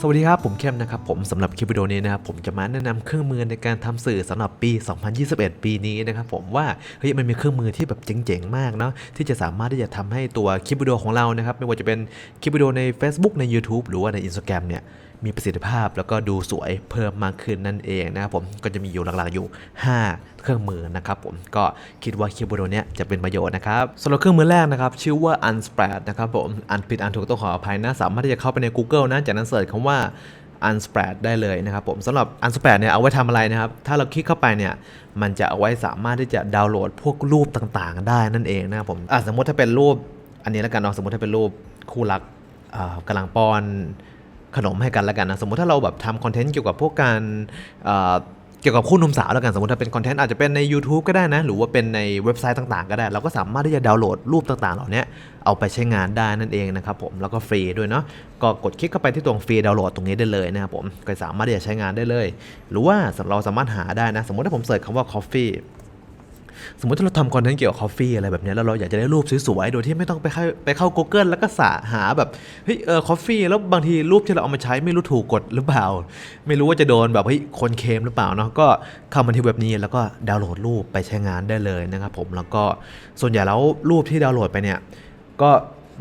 สวัสดีครับ ผมเข้มนะครับ ผมสำหรับคลิปวิดีโอนี้นะครับผมจะมาแนะนำเครื่องมือในการทำสื่อสำหรับปี 2021 ปีนี้นะครับผมว่าเฮ้ยมันมีเครื่องมือที่แบบเจ๋งๆมากเนาะที่จะสามารถที่จะทำให้ตัวคลิปวิดีโอของเรานะครับไม่ว่าจะเป็นคลิปวิดีโอใน Facebook ใน YouTube หรือว่าใน Instagram เนี่ย มีประสิทธิภาพแล้วก็ดูสวยเพิ่มมากขึ้นนั่นเองนะครับผมก็จะมีอยู่หลักๆอยู่ 5 เครื่องมือนะครับผมก็คิดว่าคลิปวิดีโอเนี้ยจะเป็นประโยชน์นะครับสำหรับเครื่องมือแรกนะครับชื่อว่า Unspread นะครับผมอันผิดอันถูกต้องขออภัยนะสามารถที่จะเข้าไปใน Google นะจากนั้นเสิร์ชคำว่า Unspread ได้เลยนะครับผมสำหรับ Unspread เนี่ยเอาไว้ทำอะไรนะครับ ถ้าเราคลิกเข้าไปเนี่ยมันจะเอาไว้สามารถที่จะดาวน์โหลดพวกรูปต่างๆ ได้นั่นเองนะครับผมสมมติถ้าเป็นรูปอันนี้แล้วกันเนาะสมมติถ้าเป็นรูปคู่รักอ่ากำลังป้อน ขนมให้กันแล้วกันนะ สมมติถ้าเราแบบทำคอนเทนต์เกี่ยวกับพวกการเกี่ยวกับคู่นมสาวแล้วกันสมมติถ้าเป็นคอนเทนต์อาจจะเป็นใน YouTube ก็ได้นะ หรือว่าเป็นในเว็บไซต์ต่างๆ ก็ได้ เราก็สามารถที่จะดาวน์โหลดรูปต่างๆ เหล่านี้เอาไปใช้งานได้นั่นเองนะครับผมแล้วก็ฟรีด้วยเนาะก็กดคลิกเข้าไปที่ตรงฟรีดาวน์โหลดตรงนี้ได้เลยนะครับผมก็สามารถที่จะใช้งานได้เลย หรือว่าเราสามารถหาได้นะ สมมติถ้าผมเสิร์ชคำว่า coffee สมมติถ้าเราทำคอนเทนต์เกี่ยวกับ coffee อะไรแบบนี้แล้วเราอยากจะได้รูปสวยๆ โดยที่ไม่ต้องไปเข้าไปเข้า Google แล้วก็สาหาแบบเฮ้ยเออ coffee แล้วบางทีรูปที่เราเอามาใช้ไม่รู้ถูกกดหรือเปล่า ไม่รู้ว่าจะโดนแบบเฮ้ยคนเคมหรือเปล่าเนาะก็เข้ามาที่เว็บนี้แล้วก็ดาวน์โหลดรูปไปใช้งานได้เลยนะครับผมแล้วก็ส่วนใหญ่แล้วรูปที่ดาวน์โหลดไปเนี่ยก็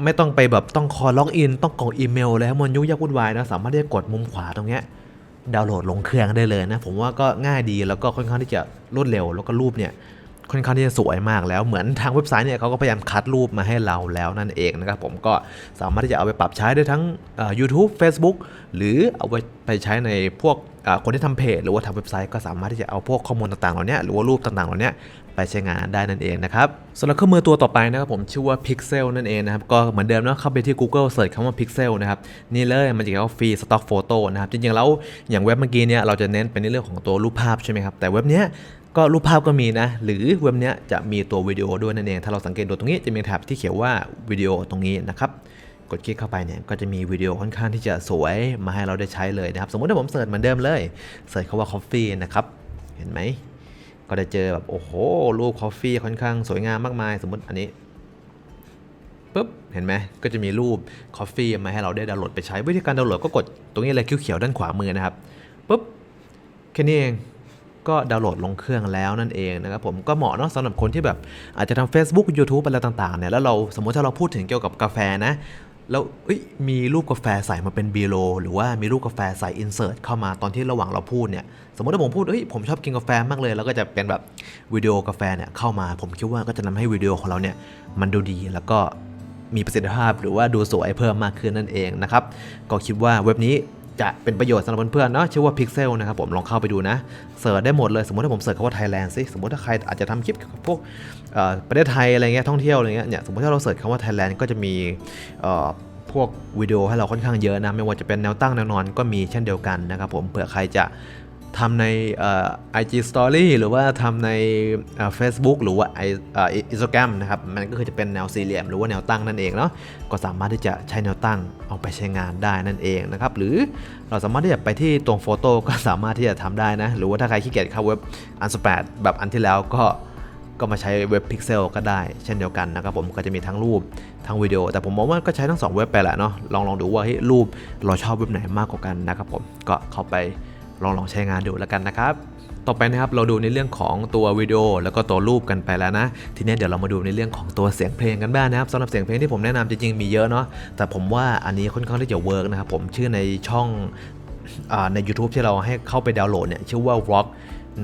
ไม่ต้องไปแบบต้องคอล็อกอิน ต้องกรอกอีเมลแล้วมันยุ่งยากวุ่นวายนะสามารถที่จะกดมุมขวาตรงเนี้ยดาวน์โหลดลงเครื่องได้เลยนะ ผมว่าก็ง่ายดีแล้วก็ค่อนข้างที่จะรวดเร็ว แล้วก็รูปเนี่ย ค่อนข้างที่จะสวยมากแล้วเหมือนทางเว็บไซต์เนี่ยเขาก็พยายามคัดรูปมาให้เราแล้วนั่นเองนะครับผมก็สามารถที่จะเอาไปปรับใช้ได้ทั้ง YouTube Facebook หรือเอาไปไปใช้ในพวกคนที่ทำเพจหรือว่าทำเว็บไซต์ก็สามารถที่จะเอาพวกข้อมูลต่างๆเหล่านี้หรือว่ารูปต่างๆเหล่านี้ไปใช้งานได้นั่นเองนะครับสำหรับเครื่องมือตัวต่อไปนะครับผมชื่อว่า Pixel นั่นเองนะครับก็เหมือนเดิมเนาะเข้าไปที่ Google เสิร์ชคำว่า Pixel นะครับนี่เลยมันจะเขียนว่าฟรีสต็อกโฟโต้นะครับจริงๆแล้วอย่างเว็บเมื่อกี้เนี่ยเราจะเน้นเป็นในเรื่องของตัวรูปภาพใช่ไหมครับแต่เว็บเนี้ย ก็รูปภาพก็มีนะ หรือเว็บเนี้ยจะมีตัววิดีโอด้วยนั่นเอง ถ้าเราสังเกตดูตรงนี้จะมีแท็บที่เขียนว่าวิดีโอตรงนี้นะครับ กดคลิกเข้าไปเนี่ยก็จะมีวิดีโอค่อนข้างที่จะสวยมาให้เราได้ใช้เลยนะครับ สมมติถ้าผมเสิร์ชเหมือนเดิมเลยเสิร์ชคาว่า coffee นะครับ เห็นไหม ก็จะเจอแบบโอ้โห รูปคอฟฟี่ค่อนข้างสวยงามมากมาย สมมติอันนี้ปุ๊บเห็นไหมก็จะมีรูปคอฟฟี่มาให้เราได้ดาวน์โหลดไปใช้วิธีการดาวน์โหลดก็กดตรงนี้เลยเขียวๆด้านขวามือนะครับปุ๊บแค่นี้เอง ก็ดาวน์โหลดลงเครื่องแล้วนั่นเองนะครับผมก็เหมาะเนาะสำหรับคนที่แบบอาจจะทำ Facebook YouTube อะไรต่างๆเนี่ยแล้วเราสมมติถ้าเราพูดถึงเกี่ยวกับกาแฟนะแล้วมีรูปกาแฟใส่มาเป็นบีโลหรือว่ามีรูปกาแฟใส่อินเสิร์ตเข้ามาตอนที่ระหว่างเราพูดเนี่ย สมมติถ้าผมพูดเฮ้ยผมชอบกินกาแฟมากเลย แล้วก็จะเป็นแบบวิดีโอกาแฟเนี่ยเข้ามา ผมคิดว่าก็จะทำให้วิดีโอของเราเนี่ยมันดูดีแล้วก็มีประสิทธิภาพหรือว่าดูสวยเพิ่มมากขึ้นนั่นเองนะครับ ก็คิดว่าเว็บนี้ จะเป็นประโยชน์สำหรับเพื่อนๆเนาะชื่อว่า Pixel นะครับผมลองเข้าไปดูนะเสิร์ชได้หมดเลยสมมติถ้าผมเสิร์ชคำว่า Thailand สิสมมติถ้าใครอาจจะทำคลิปเกี่ยวกับพวกประเทศไทยอะไรเงี้ยท่องเที่ยวอะไรเงี้ยเนี่ยสมมติถ้าเราเสิร์ชคำว่า Thailand ก็จะมีพวกวิดีโอให้เราค่อนข้างเยอะนะไม่ว่าจะเป็นแนวตั้งแนวนอนก็มีเช่นเดียวกันนะครับผมเผื่อใครจะ ทำในเอ่อ IG Story หรือว่าทำในเอ่อ Facebook หรือว่าไออินสตาแกรมนะครับ มันก็คือจะเป็นแนวสี่เหลี่ยมหรือว่าแนวตั้งนั่นเองเนาะก็สามารถที่จะใช้แนวตั้งเอาไปใช้งานได้นั่นเองนะครับ หรือเราสามารถที่จะไปที่ตรงโฟโต้ก็สามารถที่จะทำได้นะ หรือว่าถ้าใครขี้เกียจเข้าเว็บอันสแปดแบบอันที่แล้วก็ก็มาใช้เว็บ Pixel ก็ได้เช่นเดียวกันนะครับผมก็จะมีทั้งรูปทั้งวิดีโอ แต่ผมมองว่าก็ใช้ทั้ง 2 เว็บไปแหละเนาะลองลองดูว่าเฮ้ยรูปเราชอบเว็บไหนมากกว่ากันนะครับผมก็เข้าไป ลองลองใช้งานดูแล้วกันนะครับต่อไปนะครับเราดูในเรื่องของตัววิดีโอแล้วก็ตัวรูปกันไปแล้วนะ ทีนี้เดี๋ยวเรามาดูในเรื่องของตัวเสียงเพลงกันบ้างนะครับสำหรับเสียงเพลงที่ผมแนะนำจริงๆมีเยอะเนาะแต่ผมว่าอันนี้ค่อนข้างที่จะเวิร์กนะครับผมชื่อในช่องอใน YouTube ที่เราให้เข้าไปดาวน์โหลดเนี่ยชื่อว่า Rock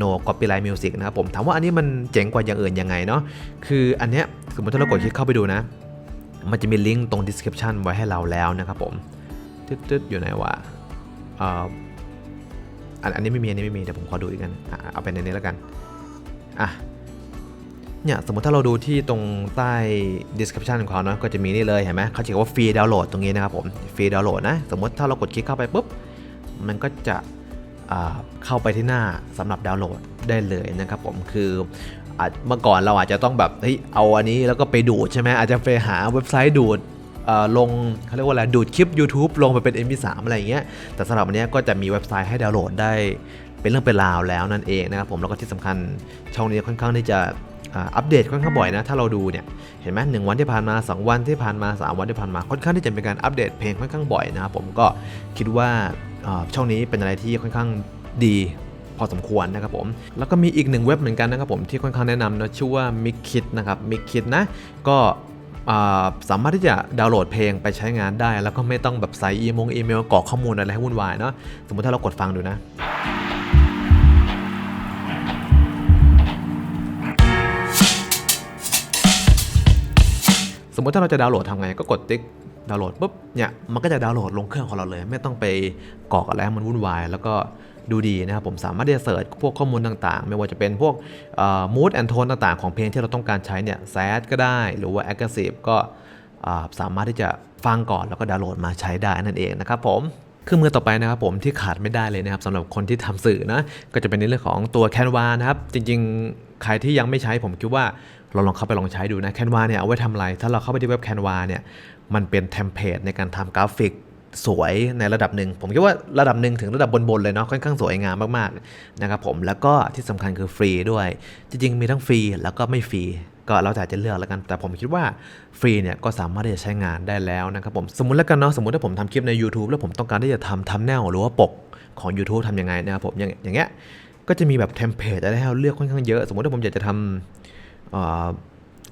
no copyright music นะครับผมถามว่าอันนี้มันเจ๋งกว่าอย่างอื่นยังไงเนาะคืออันเนี้ยสมมติถ้าเรากดคลิกเข้าไปดูนะ มันจะมีลิงก์ตรง description ไว้ให้เราแล้วนะครับผมตึ๊ดๆอยู่ไหนวะ อันนี้ไม่มีอันนี้ไม่มีเดี๋ยวผมขอดูอีกกันอะเอาเป็นในนี้แล้วกันอะเนี่ยสมมติถ้าเราดูที่ตรงใต้ description ของเขาเนาะก็จะมีนี่เลยเห็นไหมเขาเขียนว่าฟรีดาวน์โหลดตรงนี้นะครับผมฟรีดาวน์โหลดนะสมมติถ้าเรากดคลิกเข้าไปปุ๊บมันก็จะเข้าไปที่หน้าสำหรับดาวน์โหลดได้เลยนะครับผมคือเมื่อก่อนเราอาจจะต้องแบบเฮ้ยเอาอันนี้แล้วก็ไปดูดใช่ไหมอาจจะไปหาเว็บไซต์ดูด ลงเขาเรียกว่าอะไรดูดคลิป YouTube ลงไปเป็น MP3 อะไรอย่างเงี้ยแต่สำหรับวันเนี้ยก็จะมีเว็บไซต์ให้ดาวน์โหลดได้เป็นเรื่องเป็นราวแล้วนั่นเองนะครับผมแล้วก็ที่สำคัญช่องนี้ค่อนข้างที่จะอัปเดตค่อนข้างบ่อยนะ ถ้าเราดูเนี่ยเห็นไหมหนึ่งวันที่ผ่านมา 2 วันที่ผ่านมา 3 วันที่ผ่านมาค่อนข้างที่จะเป็นการอัปเดตเพลงค่อนข้างบ่อยนะครับผมก็คิดว่าช่องนี้เป็นอะไรที่ค่อนข้างดีพอสมควรนะครับผม แล้วก็มีอีกหนึ่งเว็บเหมือนกันนะครับผมที่ค่อนข้างแนะนำนะชื่อว่า m i k i t นะครับ m i k i t นะก็ สามารถที่จะดาวน์โหลดเพลงไปใช้งานได้ แล้วก็ไม่ต้องแบบใส่อีมงอีเมลกรอกข้อมูลอะไรให้วุ่นวายเนาะสมมติถ้าเรากดฟังดูนะสมมติถ้าเราจะดาวน์โหลดทำไงก็กดติ๊ก ดาวน์โหลดปุ๊บเนี่ยมันก็จะดาวน์โหลดลงเครื่องของเราเลย ไม่ต้องไปกรอกอะไรมันวุ่นวาย แล้วก็ดูดีนะครับผมสามารถที่จะเสิร์ชพวกข้อมูลต่างๆ ไม่ว่าจะเป็นพวกมูดแอนโทนต่างๆ ของเพลงที่เราต้องการใช้เนี่ยแซดก็ได้หรือว่า aggressive ก็สามารถที่จะฟังก่อนแล้วก็ดาวน์โหลดมาใช้ได้นั่นเองนะครับผมเครื่องมือต่อไปนะครับผมที่ขาดไม่ได้เลยนะครับสำหรับคนที่ทำสื่อนะก็จะเป็นในเรื่องของตัว Canva นะครับจริงๆ ใครที่ยังไม่ใช้ผมคิดว่า เราลองเข้าไปลองใช้ดูนะ Canva เนี่ยเอาไว้ทำอะไร ถ้าเราเข้าไปที่เว็บ Canva เนี่ยมันเป็นเทมเพลตในการทำกราฟิกสวยในระดับหนึ่ง ผมคิดว่าระดับหนึ่งถึงระดับบน ๆ เลยเนาะค่อนข้างสวยงามมาก ๆ นะครับผมแล้วก็ที่สำคัญคือฟรีด้วย จริง ๆ มีทั้งฟรีแล้วก็ไม่ฟรีก็เราแต่จะเลือกแล้วกัน แต่ผมคิดว่าฟรีเนี่ยก็สามารถที่จะใช้งานได้แล้วนะครับผมสมมติแล้วกันเนาะสมมติถ้าผมทำคลิปใน YouTube แล้วผมต้องการที่จะทำทัมแนลหรือว่าปกของ YouTube ทำยังไงนะครับผมอย่างอย่างเงี้ยก็จะมีแบบเทมเพลตอะไรให้เราเลือกค่อนข้างเยอะ สมมติถ้าผมอยากจะทำเอ่อ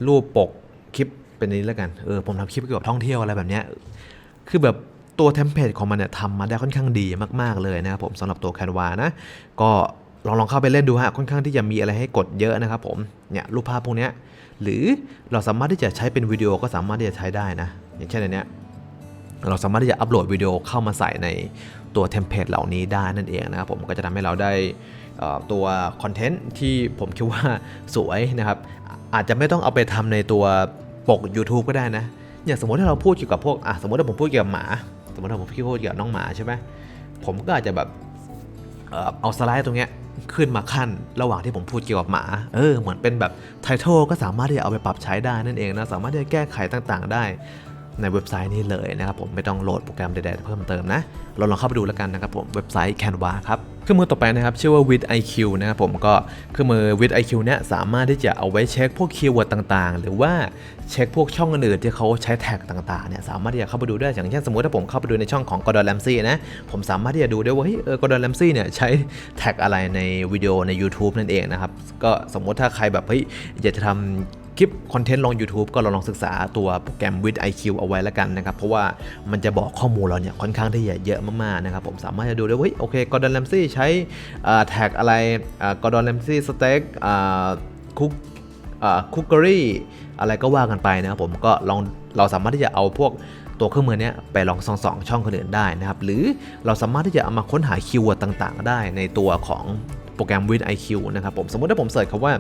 รูปปกคลิปเป็นนี้แล้วกัน เออผมทำคลิปเกี่ยวกับท่องเที่ยวอะไรแบบเนี้ย คือแบบตัวเทมเพลตของมันเนี่ยทำมาได้ค่อนข้างดีมากๆเลยนะครับผมสำหรับตัว Canva นะ ก็ลองลองเข้าไปเล่นดูฮะ ค่อนข้างที่จะมีอะไรให้กดเยอะนะครับผม เนี่ยรูปภาพพวกเนี้ยหรือเราสามารถที่จะใช้เป็นวิดีโอก็สามารถที่จะใช้ได้นะ อย่างเช่นอันเนี้ยเราสามารถที่จะอัปโหลดวิดีโอเข้ามาใส่ในตัวเทมเพลตเหล่านี้ได้นั่นเองนะครับผมก็จะทำให้เราได้ตัวคอนเทนต์ที่ผมคิดว่าสวยนะครับ อาจจะไม่ต้องเอาไปทำในตัวปก YouTube ก็ได้นะ อย่างสมมติถ้าเราพูดเกี่ยวกับพวกอะสมมติถ้าผมพูดเกี่ยวกับหมา สมมติถ้าผมพูดเกี่ยวกับน้องหมาใช่ไหมผมก็อาจจะแบบเออเอาสไลด์ตรงเนี้ยขึ้นมาขั้นระหว่างที่ผมพูดเกี่ยวกับหมา เออ เหมือนเป็นแบบไททอลก็สามารถที่จะเอาไปปรับใช้ได้นั่นเองนะ สามารถที่จะแก้ไขต่างๆ ได้ ในเว็บไซต์นี้เลยนะครับผมไม่ต้องโหลดโปรแกรมใดๆเพิ่มเติมนะ เราลองเข้าไปดูแล้วกันนะครับผมเว็บไซต์ Canva ครับเครื่องมือต่อไปนะครับชื่อว่า with IQ นะครับผมก็เครื่องมือ with IQ เนี่ยสามารถที่จะเอาไว้เช็คพวกคีย์เวิร์ดต่างๆ หรือว่าเช็คพวกช่องอื่นๆที่เขาใช้แท็กต่างๆเนี่ยสามารถที่จะเข้าไปดูได้อย่างเช่นสมมติถ้าผมเข้าไปดูในช่องของ Gordon Ramsay นะผมสามารถที่จะดูได้ว่าเฮ้ยเออ Gordon Ramsay เนี่ยใช้แท็กอะไรในวิดีโอใน YouTube นั่นเองนะครับก็สมมติถ้าใครแบบเฮ้ยอยากจะทำ คลิปคอนเทนต์ลง YouTube ก็เราลองศึกษาตัวโปรแกรม with IQ เอาไว้แล้วกันนะครับ เพราะว่ามันจะบอกข้อมูลเราเนี่ยค่อนข้างที่จะเยอะมากๆนะครับผมสามารถจะดูได้ว่าเฮ้ยโอเคกอร์ดอนแลมซี่ใช้แท็กอะไรกอร์ดอนแลมซี่สเต็กคุก คุกเกอรี่อะไรก็ว่ากันไปนะครับผมก็ลองเราสามารถที่จะเอาพวกตัวเครื่องมือนี้ไปลองส่องสองช่องคนอื่นได้นะครับ หรือเราสามารถที่จะเอามาค้นหาคีย์เวิร์ดต่างๆ ได้ในตัวของโปรแกรม Win IQ นะครับผมสมมติถ้าผมเสิร์ชคำว่า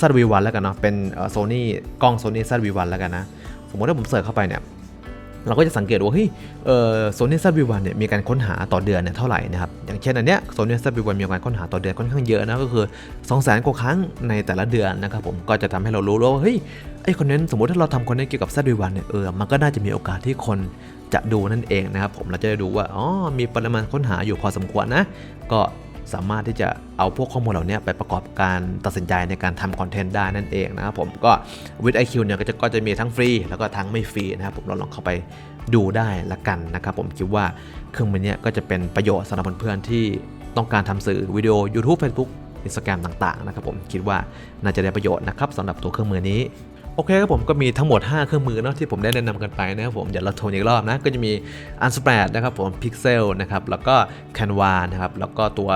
z v 1แล้วกันเนาะเป็นโซนี่กล้อง Sony z v 1แล้วกันนะ สมมติถ้าผมเสิร์ชเข้าไปเนี่ยเราก็จะสังเกตว่าเฮ้ยโซนี่ซับวีวันเนี่ยมีการค้นหาต่อเดือนเนี่ยเท่าไหร่นะครับ อย่างเช่นอันเนี้ยโซนี่ซับวีวันมีการค้นหาต่อเดือนค่อนข้างเยอะนะก็คือ2 0 0 0 0 0กว่าครั้งในแต่ละเดือนนะครับผมก็จะทำให้เรารู้แล้วว่าเฮ้ยไอคอนเทนต์สมมติถ้าเราทำคอนเทนต์เกี่ยวกับซับวีวันเนี่ยเออมันก็น่าจะมีโอกาสที่คนจะดูนั่นเองนะครับผมเราจะได้ดูว่าอ๋อมีปริมาณค้นหาอยู่พอสมควรนะ ก็สามารถที่จะเอาพวกข้อมูลเหล่านี้ไปประกอบการตัดสินใจในการทำคอนเทนต์ได้นั่นเองนะครับผมก็วิดไอคิวเนี่ยก็จะก็จะมีทั้งฟรีแล้วก็ทั้งไม่ฟรีนะครับผมเราลองเข้าไป ดูได้ละกันนะครับผมคิดว่าเครื่องมือนี้ก็จะเป็นประโยชน์สำหรับเพื่อนๆที่ต้องการทำสื่อวิดีโอ YouTube Facebook Instagram ต่างๆนะครับผมคิดว่าน่าจะได้ประโยชน์นะครับสำหรับตัวเครื่องมือนี้ โอเคครับผมก็มีทั้งหมด 5 เครื่องมือเนาะที่ผมได้แนะนำกันไปนะครับผมเดี๋ยวเราโทรอีกรอบนะ ก็จะมี Unsplash นะครับผม Pixel นะครับแล้วก็ Canva นะครับแล้วก็ตัว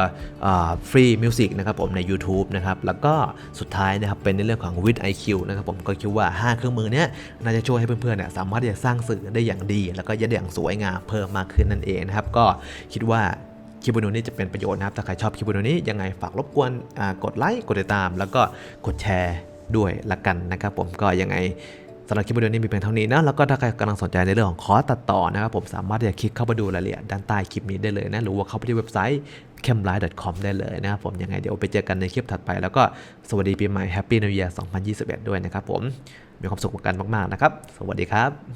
ฟรีมิวสิกนะครับผมใน YouTube นะครับแล้วก็สุดท้ายนะครับเป็นในเรื่องของ With IQ นะครับผมก็คิดว่า 5 เครื่องมือเนี้ยน่าจะช่วยให้เพื่อนๆเนี่ยสามารถที่จะสร้างสื่อได้อย่างดี แล้วก็ได้อย่างสวยงามเพิ่มมากขึ้นนั่นเองนะครับก็คิดว่าคลิปวิดีโอนี้จะเป็นประโยชน์นะครับ ถ้าใครชอบคลิปวิดีโอนี้ยังไงฝากรบกวนกดไลค์ กดติดตาม แล้วก็กดแชร์ ด้วยละกันนะครับผมก็ยังไงสำหรับคลิปวิดีโอนี้มีเพียงเท่านี้นะแล้วก็ถ้าใครกำลังสนใจในเรื่องของคอร์สตัดต่อนะครับผมสามารถที่จะคลิกเข้าไปดูรายละเอียดด้านใต้คลิปนี้ได้เลยนะหรือว่าเข้าไปที่เว็บไซต์ camline.com ได้เลยนะครับผมยังไงเดี๋ยวไปเจอกันในคลิปถัดไป แล้วก็สวัสดีปีใหม่ Happy New Year 2021 ด้วยนะครับผมมีความสุขกันมากๆนะครับ สวัสดีครับ